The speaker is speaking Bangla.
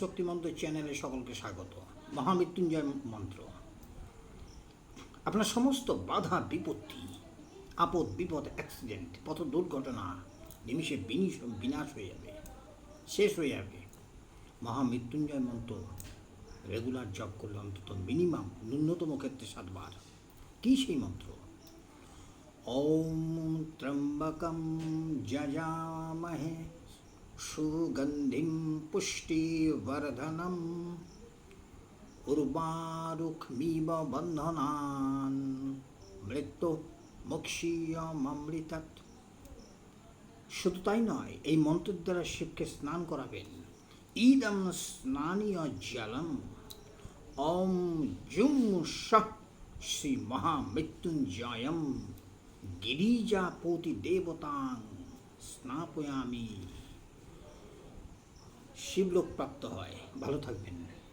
শক্তি মন্ত্র চ্যানেলে সকলকে স্বাগত। মহামৃত্যুঞ্জয় মন্ত্র। আপনার সমস্ত বাধা, বিপত্তি, আপদ, বিপদ অ্যাক্সিডেন্ট পথ দুর্ঘটনা নিমিষে বিনাশ হয়ে যাবে, শেষ হয়ে যাবে। মহামৃত্যুঞ্জয় মন্ত্র রেগুলার জব করলে অন্তত মিনিমাম ন্যূনতম ক্ষেত্রে সাতবার। কি সেই মন্ত্র? ওম ত্রম্বকম যজামহে সুগন্ধি পুষ্টিবর্ধন উর্বারুক্মীব বন্ধনা মৃত্যু মুক্ষীয়মৃতাত শুধু তাই নয়, এই মন্ত্রের দ্বারা শিবকে স্নান করাবেন। ইদম স্নানীয় জলম। ওম জুম সহ শ্রী মহামৃত্যুঞ্জয়ম। গিরিজাপতি দেবতা স্নাপয়ামি। শিবলোক প্রাপ্ত হয়। ভালো থাকবেন।